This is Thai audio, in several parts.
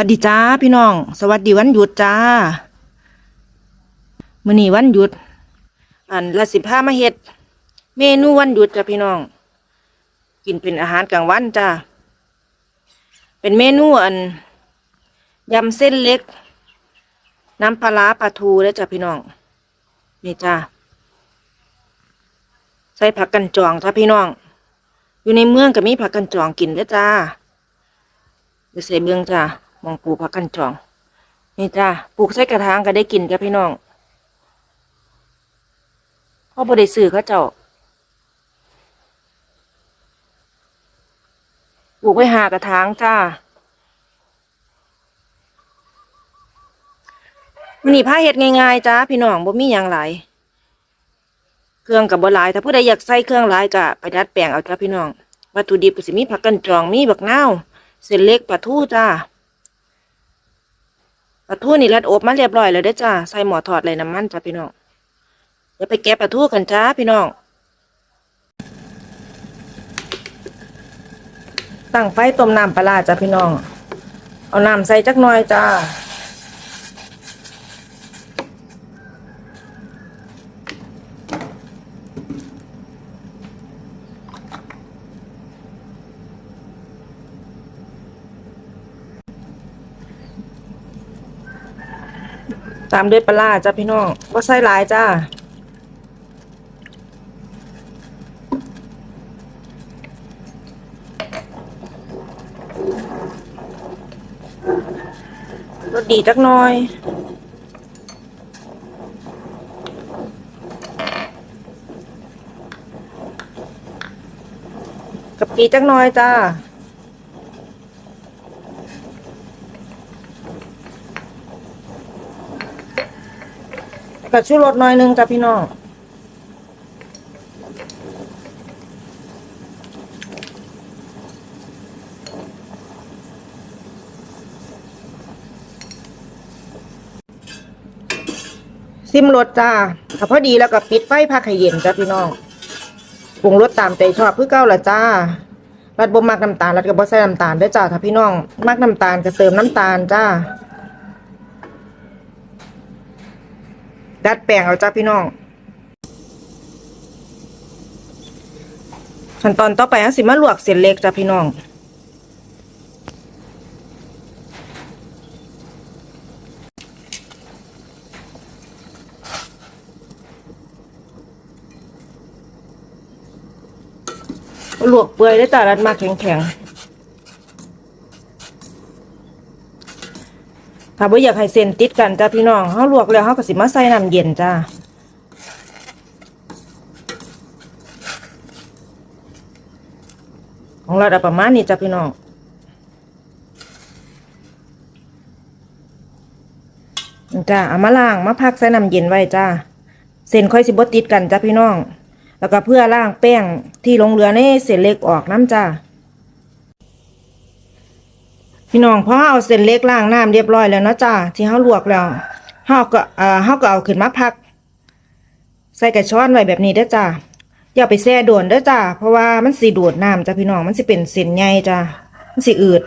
วัสดีจ้าพี่น้อง สวัสดีวันหยุดจ้ามื้อนี้วันหยุด อันละสิบห้ามาเฮ็ด เมนูวันหยุดจ้าพี่น้อง กินเป็นอาหารกลางวันจ้าเป็นเมนูอันยำเส้นเล็ก น้ำปลาร้าปลาทูแล้วจ้าพี่น้องนี่จ้าใส่ผักกันจองจ้าพี่น้อง อยู่ในเมืองก็มีผักกันจองกินแล้วจ้าเดี๋ยวใส่เบืองจ้า มองปลูกผักกันจอง นี่จ้าปลูกใส่กระถางก็ได้กินจ้าพี่น้องพ่อบได้ซื้อเขาเจ้าปลูกไว้หากระถางจ้ามันนี่ผ้าเฮ็ดง่ายๆจ้าพี่น้องบ่มีหยังหลายเครื่องกับบ่หลายถ้าผู้ใดอยากใส่เครื่องหลายก็ไปดัดแปลงเอาจ้าพี่น้องวัตถุดิบก็สิมีผักกันจองมีบักนาวเส้นเล็กปลาทูจ้า ปลาทูนี่รัดอบมาเรียบร้อยแล้วเด้จ้าใส่หม้อทอดเลยน้ำมันจ้าพี่น้องเดี๋ยวไปแกะปลาทูกันจ้าพี่น้อง ตั้งไฟต้มน้ำปลาร้าจ้าพี่น้อง เอาน้ำใส่จักหน่อยจ้า ตามด้วยปลาจ้าพี่น้องว่าใส่ลายจ้ารสดีจักหน่อยกะปิจักหน่อยจ้า กับชูรสหน่อยหนึงจ้ะพี่น้องซิมรสจ้าถ้าพอดีแล้วก็ปิดไฟพักให้เย็นจ้ะพี่น้องปรุงรสตามใจชอบคือเก้าละจ้ารัดบ่มักน้ำตาลรัดก็บ่ใส่น้ำตาลเด้จ้าถ้าพี่น้องมักน้ำตาลก็เติมน้ำตาลจ้า ดัดแปลงเอาจ้าพี่น้อง ขั้นตอนต่อไปเราสิมาลวกเส้นเล็กจ้าพี่น้องลวกเปื่อยได้จ้ารัดมากแข็งๆ ถ้าบ่อยากให้เส้นติดกันจ้าพี่น้องเฮาลวกแล้วเฮาก็สิมาใส่น้ำเย็นจ้าของเราได้ประมาณนี้จ้าพี่น้องจ้าเอามาล้างมาพักใส่น้ำเย็นไว้จ้าเส้นค่อยสิบ่ติดกันจ้าพี่น้อง แล้วก็เพื่อล้างแป้งที่ลงเรือในเส้นเล็กออกน้ำจ้า พี่น้องพอเอาเส้นเล็กล้างน้ำเรียบร้อยแล้วเนาะจ้าที่เฮาลวกแล้วเฮาก็เอ่อเฮาก็เอาขึ้นมาพัก ใส่กระชอนไว้แบบนี้เด้อจ้าอย่าไปแช่โดนเด้อจ้าเพราะว่ามันสิดูดน้ำจ้าพี่น้องมันสิเป็นเส้นใหญ่จ้ามันสิอืด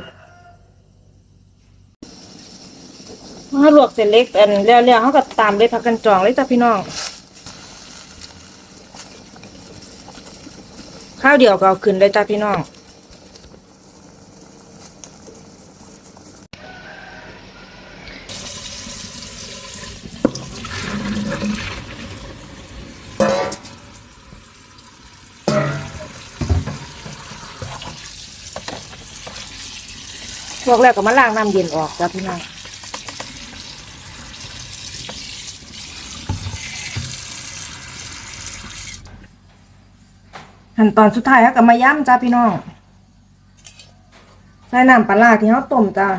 เฮาลวกเส้นเล็กอันแล้วๆเฮาก็ตามด้วยผักกันจองเลยจ้าพี่น้อง ข้าวเดียวก็เอาขึ้นเลยจ้าพี่น้อง วกแรกก็มาล้างน้ำเย็นออกจ้าพี่น้องขั้นตอนสุดท้ายเขาก็มาย่ำจ้าพี่น้องใส่น้ำปลาร้าที่เขาต้มจ้า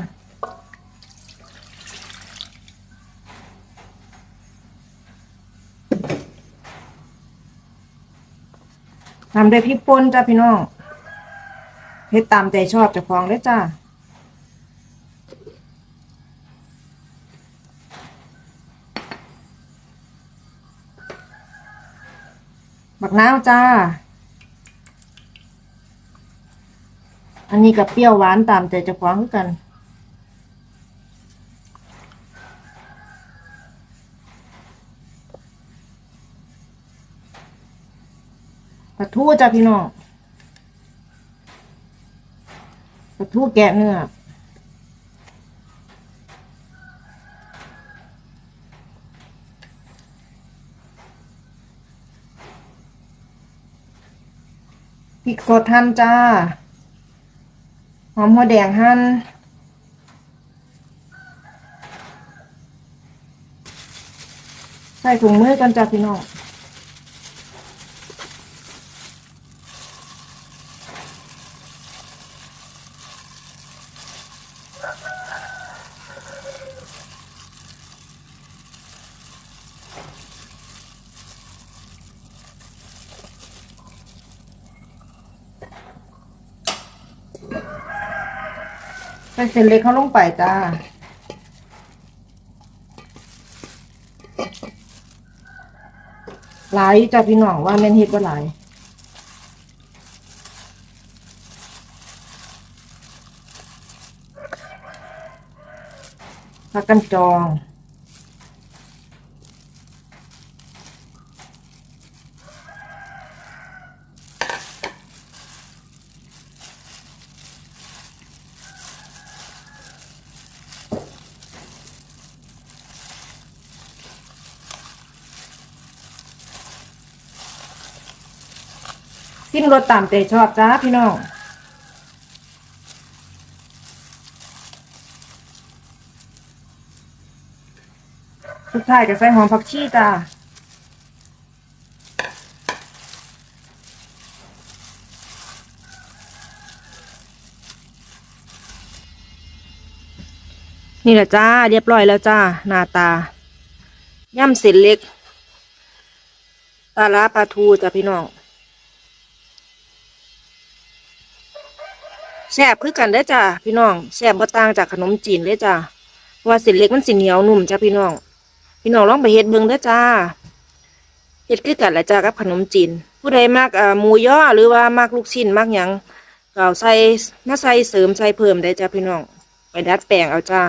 ทำด้วยพริกป่นจ้าพี่น้องเฮ็ดตามใจชอบจะฟองเลยจ้า น้าวจ้า อันนี้กับเปรี้ยวหวานตามใจจะคว้างกันกระทู้จ้าพี่น้องกระทู้แกะเนื้อ พริกสดหั่นจ้า หอมหัวแดงหั่นใส่ถุงมือกันจ้าพี่น้อง ใส่เส้นเล็กเขาลงไปจ้าหลายจ้าพี่น้องว่าแม่นเฮ็ดว่าหลายพักกันจอง สิ้มรสตามใจชอบจ้าพี่น้องสุดท้ายก็ใส่หอมผักชีจ้านี่แหละจ้า เรียบร้อยแล้วจ้า หน้าตา ย่ำเส้นเล็ก ปลาร้าปลาทูจ้ะพี่น้อง แซ่บคือกันเด้อจ้าพี่น้องแซ่บบ่ต่างจากขนมจีนเลยจ้าว่าส้นเล็กมันสิเหนียวนุ่มจ้าพี่น้อง พี่น้องลองไปเฮ็ดเบิ่งเด้อจ้าเฮ็ดคือกันแหละจ้ากับขนมจีน ผู้ใดมักอ่าหมูย่อหรือว่ามักลูกชิ้นมักหยังก็ใส่มาใส่เสริมใส่เพิ่มได้จ้าพี่น้อง ไปดัดแปลงเอาจ้า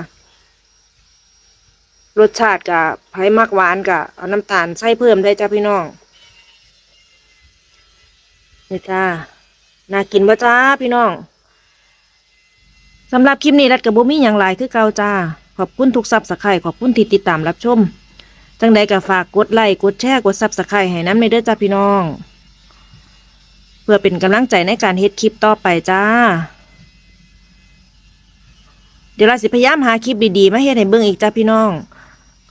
รสชาติก็ไผมักหวานก็เอาน้ำตาลใส่เพิ่มได้จ้าพี่น้องนี่จ้าน่ากินบ่จ้าพี่น้อง สำหรับคลิปนี้รัดกับบุมีอย่างไรคือเก่าจ้า ขอบคุณทุกซับสไครต์ขอบคุณที่ติดตามรับชม จังใดก็ฝากกดไลค์กดแชร์กดซับสไครต์ให้น้ำในเด้อจ้าพี่น้อง เพื่อเป็นกำลังใจในการเฮ็ดคลิปต่อไปจ้า เดี๋ยวเราสิพยายามหาคลิปดีๆมาเฮ็ดให้เบิ่งอีกจ้าพี่น้อง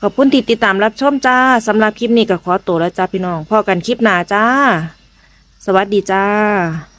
ขอบคุณที่ติดตามรับชมจ้าสำหรับคลิปนี้ก็ขอตัวแล้วจ้าพี่น้องพอกันคลิปหน้าจ้า สวัสดีจ้า